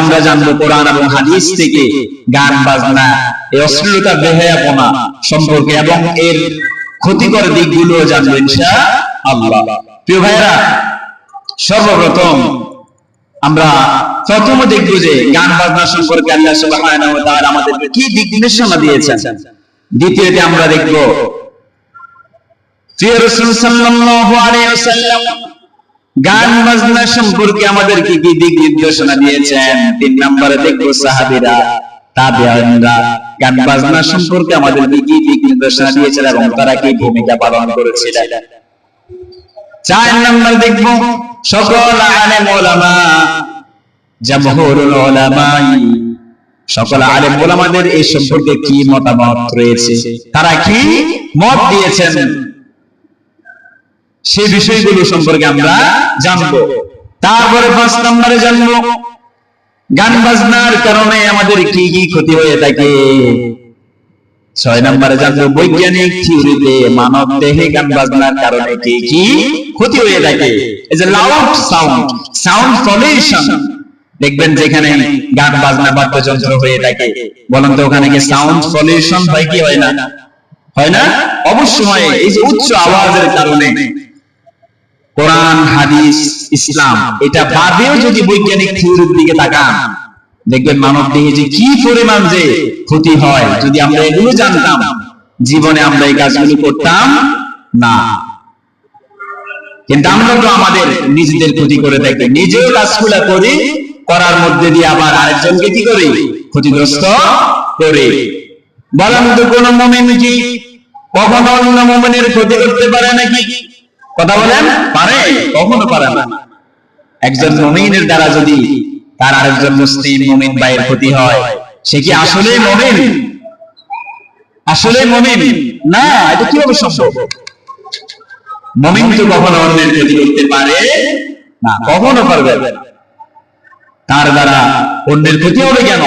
আমরা জানব কোরআন এবং হাদিস থেকে গান বাজনা, এই অশ্লীলতা বেহায়াপনা সম্পর্কে এবং এর ক্ষতিকর দিকগুলো জানব ইনশা আল্লাহ প্রিয় ভাইরা সর্বপ্রথম আমরা প্রথম দেখব যে গান বাজনা সম্পর্কে আল্লাহ সুবহানাহু ওয়া তাআলা আমাদের কি দিক নির্দেশনা দিয়েছেন। দ্বিতীয়তে আমরা দেখব, প্রিয় রাসূল সাল্লাল্লাহু আলাইহি ওয়াসাল্লাম গান বাজনা সম্পর্কে আমাদের কি দিক নির্দেশনা দিয়েছেন? তিন নম্বরে দেখব সাহাবীরা গান বাজনা সম্পর্কে কি দিক নির্দেশনা দিয়েছেন এবং তারা কি ভূমিকা পালন চার নম্বর দেখব, সকল আলেম ওলামা, জামহুরুল উলামাই সকল আলেম ওলামাদের এই সম্পর্কে কি মতামত রয়েছে? তারা কি মত দিয়েছেন? সেই বিষয়গুলো সম্পর্কে আমরা জানব। তারপরে পাঁচ নম্বরে জানব, গান বাজনার কারণে আমাদের কি কি ক্ষতি হয়ে থাকে। ছয় নম্বরে জানব, বৈজ্ঞানিক থিওরিতে মানব দেহে গান বাজনার কারণে কি কি ক্ষতি হয়ে থাকে। এই যে লাউড সাউন্ড সাউন্ড পলিউশন দেখবেন যেখানে গান বাজনা বাদ্যযন্ত্র হয়ে থাকে। বলেন তো ওখানে কি সাউন্ড পলিউশন হয় কি হয় না? হয় না? অবশ্যই এই যে উচ্চ আওয়াজের কারণে। কোরআন হাদিস ইসলাম এটা বাদেও যদি বৈজ্ঞানিক থিওরির দিকে তাকান দেখবেন মানব দেহে যে কি পরিমাণ যে ক্ষতি হয় যদি আমরা এগুলো জানতাম জীবনে আমরা এই কাজগুলো করতাম না। কিন্তু আমরা তো আমাদের নিজেদের ক্ষতি করে থাকি নিজেও কাজগুলো করি করার মধ্যে দিয়ে আবার আরেকজনকে কি করি? ক্ষতিগ্রস্ত করি। বলেন তো কোন মোমেন কি কখনো অন্য মোমেনের ক্ষতি করতে পারে নাকি? কথা বলেন? পারে? কখনো পারে না। একজন মুমিনের দ্বারা যদি তার আরেকজন মুসলিম মুমিন ভাইয়ের ক্ষতি হয়, সে কি আসলে মুমিন? আসলে মুমিন? না, এটা কীভাবে সম্ভব? মুমিন তো কখনো অন্যের ক্ষতি করতে পারে না, কখনো পারবে না। তার দ্বারা অন্যের ক্ষতি হবে কেন?